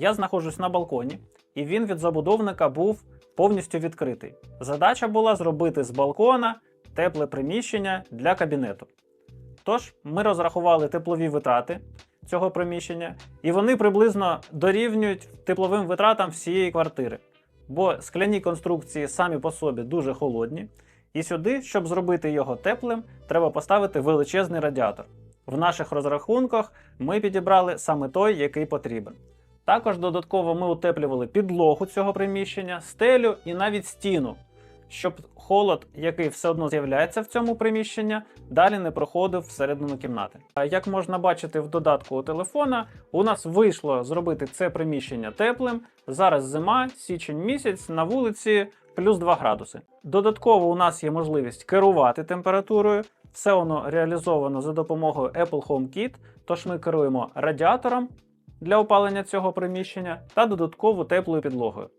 Я знаходжусь на балконі, і він від забудовника був повністю відкритий. Задача була зробити з балкона тепле приміщення для кабінету. Тож ми розрахували теплові витрати цього приміщення, і вони приблизно дорівнюють тепловим витратам всієї квартири. Бо скляні конструкції самі по собі дуже холодні, і сюди, щоб зробити його теплим, треба поставити величезний радіатор. В наших розрахунках ми підібрали саме той, який потрібен. Також додатково ми утеплювали підлогу цього приміщення, стелю і навіть стіну, щоб холод, який все одно з'являється в цьому приміщенні, далі не проходив всередину кімнати. Як можна бачити в додатку у телефона, у нас вийшло зробити це приміщення теплим. Зараз зима, січень місяць на вулиці плюс 2 градуси. Додатково у нас є можливість керувати температурою. Все воно реалізовано за допомогою Apple HomeKit, тож ми керуємо радіатором для опалення цього приміщення та додатково теплою підлогою.